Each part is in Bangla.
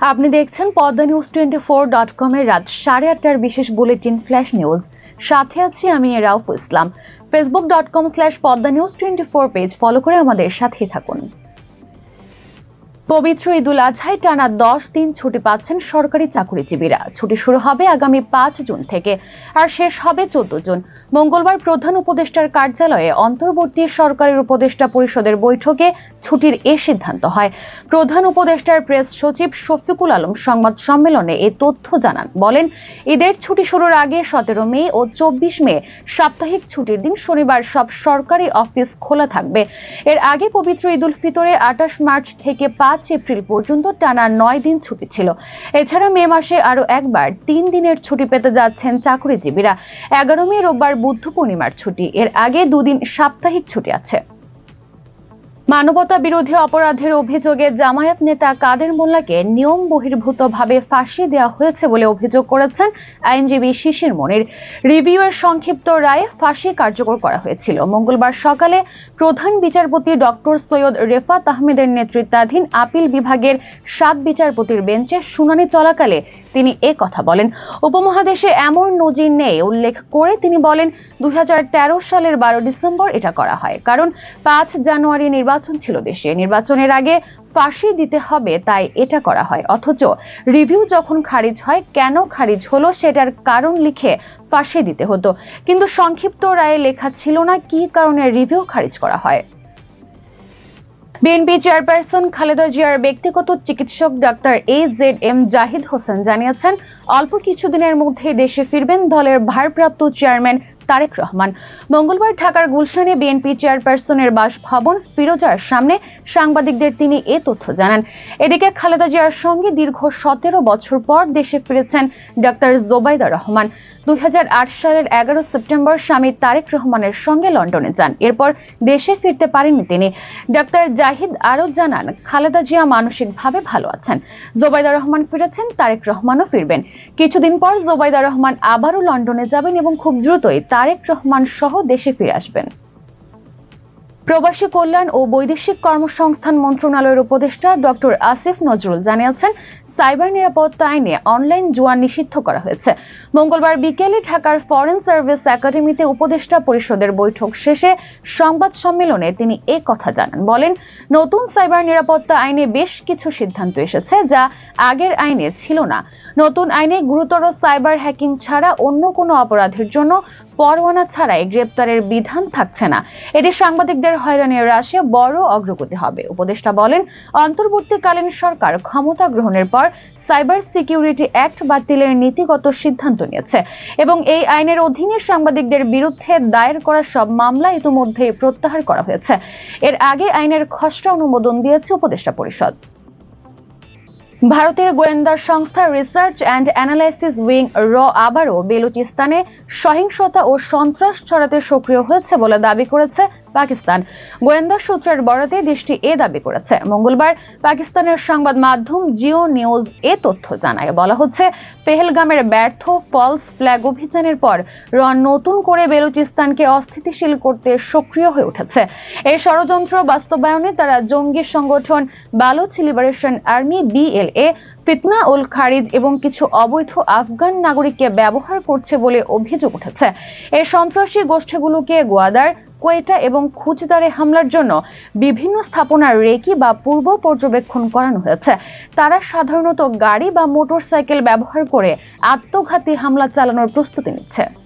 আপনি দেখছেন Padma news twenty four dot কমের রাত সাড়ে আটটার বিশেষ বুলেটিন ফ্ল্যাশ নিউজ। সাথে আছি আমি Rauf Islam. Facebook dot com slash Padma news twenty four page follow করে আমাদের সাথে থাকুন। পবিত্র ঈদুল আজহায় টানা দশ দিন ছুটি পাচ্ছেন সরকারি চাকরিজীবীরা। ছুটি শুরু হবে আগামী পাঁচ জুন থেকে আর শেষ হবে চোদ্দ জুন। মঙ্গলবার প্রধান উপদেষ্টার কার্যালয়ে অন্তর্বর্তী সরকারের উপদেষ্টা পরিষদের বৈঠকে ছুটির এ সিদ্ধান্ত হয়। প্রধান উপদেষ্টার প্রেস সচিব শফিকুল আলম সংবাদ সম্মেলনে এ তথ্য জানান, বলেন, ঈদের ছুটি শুরুর আগে সতেরো মে ও চব্বিশ মে সাপ্তাহিক ছুটির দিন শনিবার সব সরকারি অফিস খোলা থাকবে। এর আগে পবিত্র ঈদুল ফিতরে আঠাশ মার্চ থেকে পাঁচ এপ্রিল পর্যন্ত টানা নয় দিন ছুটি ছিল। এছাড়া মে মাসে আরও একবার তিন দিনের ছুটি পেতে যাচ্ছেন চাকরিজীবীরা। এগারো মে রোববার বুদ্ধ পূর্ণিমার ছুটি। এর আগে দুদিন সাপ্তাহিক ছুটি আছে। মানবতা বিরোধী অপরাধের অভিযোগে জামায়াত নেতা কাদের মোল্লাকে নিয়ম বহির্ভূতভাবে ফাঁসি দেওয়া হয়েছে বলে অভিযোগ করেছেন আইনজীবী শিশির মনির। রিভিউয়ের সংক্ষিপ্ত রায়ে ফাঁসি কার্যকর করা হয়েছিল। মঙ্গলবার সকালে প্রধান বিচারপতি ডক্টর সৈয়দ রেফাত আহমেদের নেতৃত্বাধীন আপিল বিভাগের সাত বিচারপতির বেঞ্চে শুনানি চলাকালে তিনি এ কথা বলেন। উপমহাদেশে এমন নজির নেই, উল্লেখ করে তিনি বলেন, দুই হাজার তেরো সালের বারো ডিসেম্বর এটা করা হয়। কারণ পাঁচ জানুয়ারি নির্বাচন ছিল দেশে। নির্বাচনের আগে ফাঁসি দিতে হবে, তাই এটা করা হয়। অথচ রিভিউ যখন খারিজ হয়, কেন খারিজ হলো সেটার কারণ লিখে ফাঁসি দিতে হতো। কিন্তু সংক্ষিপ্ত রায়ে লেখা ছিল না কি কারণে রিভিউ খারিজ করা হয়। বিএনপি চেয়ারপারসন খালেদা জিয়ার ব্যক্তিগত চিকিৎসক doctor A Z M Zahid Hossain জানিয়েছেন, অল্প কিছুদিনের মধ্যে দেশে ফিরবেন দলের ভারপ্রাপ্ত চেয়ারম্যান তারেক রহমান। মঙ্গলবার ঢাকার গুলশানে বিএনপি চেয়ারপারসনের বাসভবন ফিরোজার সামনে সাংবাদিকদের তিনি এ তথ্য জানান। এদিকে খালেদা জিয়ার সঙ্গে দীর্ঘ সতেরো বছর পর দেশে ফিরেছেন ডাক্তার জোবাইদা রহমান। দু হাজার আট সালের এগারো সেপ্টেম্বর স্বামী তারেক রহমানের সঙ্গে লন্ডনে যান। এরপর দেশে ফিরতে পারেননি তিনি। ডাক্তার জাহিদ আরও জানান, খালেদা জিয়া মানসিকভাবে ভালো আছেন। জোবাইদা রহমান ফিরেছেন, তারেক রহমানও ফিরবেন। কিছুদিন পর জোবাইদা রহমান আবারও লন্ডনে যাবেন এবং খুব দ্রুতই তারেক রহমান সহ দেশে ফিরে আসবেন। প্রবাসী কল্যাণ ও বৈদেশিক কর্মসংস্থান মন্ত্রণালয়ের উপদেষ্টা ডক্টর আসিফ নজরুল জানিয়েছেন, সাইবার নিরাপত্তা আইনে অনলাইন জুয়া নিষিদ্ধ করা হয়েছে। মঙ্গলবার বিকেলে ঢাকার ফরেন সার্ভিস একাডেমিতে উপদেষ্টা পরিষদের বৈঠক শেষে সংবাদ সম্মেলনে তিনি এ কথা জানান। বলেন, নতুন সাইবার নিরাপত্তা আইনে বেশ কিছু সিদ্ধান্ত এসেছে যা আগের আইনে ছিল না। নতুন আইনে গুরুতর সাইবার হ্যাকিং ছাড়া অন্য কোনো অপরাধের জন্য পরোয়ানা ছাড়াই গ্রেপ্তারের বিধান থাকছে না। এটি সাংবাদিকদের হয়রানির হ্রাসে বড় অগ্রগতি হবে। উপদেষ্টা বলেন, অন্তর্বর্তীকালীন সরকার ক্ষমতা গ্রহণের পর সাইবার সিকিউরিটি অ্যাক্ট বাতিলের নীতিগত সিদ্ধান্ত নিয়েছে এবং এই আইনের অধীনে সাংবাদিকদের বিরুদ্ধে দায়ের করা সব মামলা ইতিমধ্যে প্রত্যাহার করা হয়েছে। এর আগে আইনের খসড়া অনুমোদন দিয়েছে উপদেষ্টা পরিষদ। ভারতের গোয়েন্দা সংস্থা রিসার্চ অ্যান্ড অ্যানালাইসিস উইং র আবারও বেলুচিস্তানে সহিংসতা ও সন্ত্রাস ছড়াতে সক্রিয় হয়েছে বলে দাবি করেছে পাকিস্তান। গোয়েন্দা সূত্রের বরাতে দেশটি এ দাবি করেছে। মঙ্গলবার পাকিস্তানের সংবাদ মাধ্যম জিও নিউজ এ তথ্য জানায়। বলা হচ্ছে, পেহেলগামের ব্যর্থ ফলস ফ্ল্যাগ অভিযানের পর র নতুন করে বেলুচিস্তানকে অস্থিতিশীল করতে সক্রিয় হয়ে উঠেছে। এই ষড়যন্ত্র বাস্তবায়নে তারা জঙ্গি সংগঠন বালুচ লিবারেশন আর্মি বিএলএ, ফিতনা উল খারিজ এবং কিছু অবৈধ আফগান নাগরিককে ব্যবহার করছে বলে অভিযোগ উঠেছে। এই সন্ত্রাসী গোষ্ঠীগুলোকে গোয়াদার কোয়েটা এবং খুচদারে হামলার জন্য বিভিন্ন স্থাপনার রেকি বা পূর্ব পর্যবেক্ষণ করানো হয়েছে। তারা সাধারণত গাড়ি বা মোটরসাইকেল ব্যবহার করে আত্মঘাতী হামলা চালানোর প্রস্তুতি নিচ্ছে।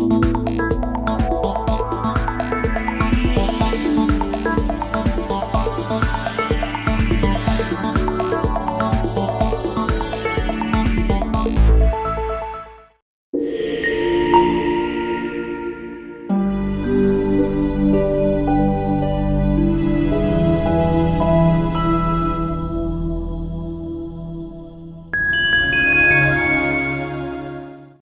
Thank you.